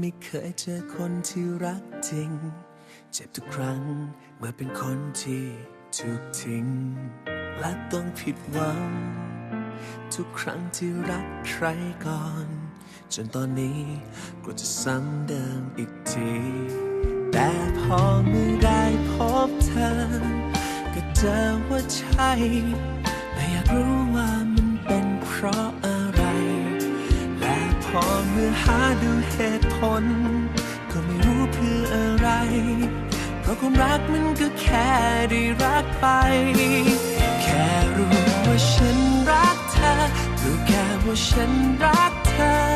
ไม่เคยเจอคนที่รักจริง เจ็บทุกครั้งเมื่อเป็นคนที่ถูกทิ้ง และต้องผิดหวัง ทุกครั้งที่รักใครก่อน จนตอนนี้กลัวจะซ้ำเดิมอีกที แต่พอเมื่อได้พบเธอ ก็เจอว่าใช่ แต่อยากรู้ว่ามันเป็นเพราะอะไรและ พอเมื่อหาดูเหตุผล ก็ไม่รู้เพื่ออะไร เพราะความรักมันก็แค่ได้รักไป แค่รู้ว่าฉันรักเธอรู้แค่ว่าฉันรักเธอ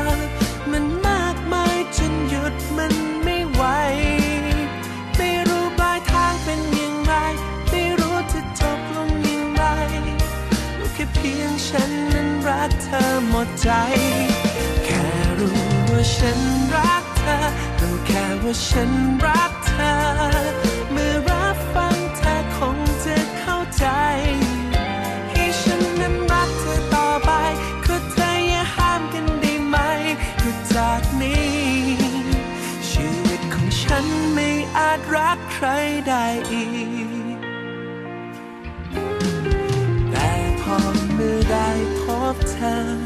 ว่าฉันรักเธอรู้แค่ว่าฉันรักเธอ เมื่อรับฟังเธอคงจะเข้าใจ ให้ฉันนั้นรักเธอต่อไปคือเธออย่าห้ามกันได้ไหมคือจากนี้ ชีวิตของฉันไม่อาจรักใครได้อีก แต่พอเมื่อได้พบเธอ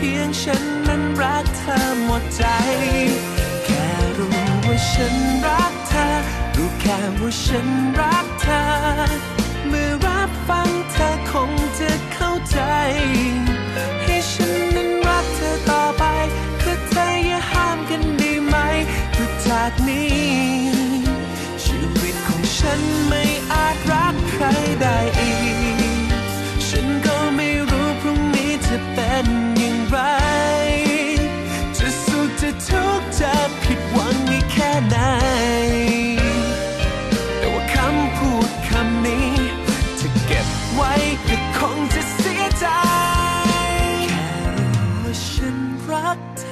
พียงฉันนั้นรักเธอหมดใจ แค่รู้ว่าฉันรักเธอ รู้แค่ว่าฉันรักเธอเมื่อ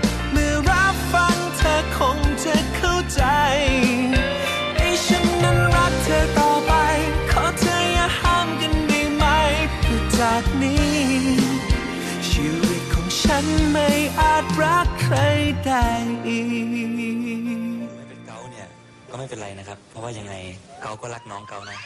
ื่อ นไม่อาจรักใครได้อีก ไม่เป็นเกาเนี่ยก็ไม่เป็นไรนะครับ เพราะว่ายังไงเกาก็รักน้องเกานะ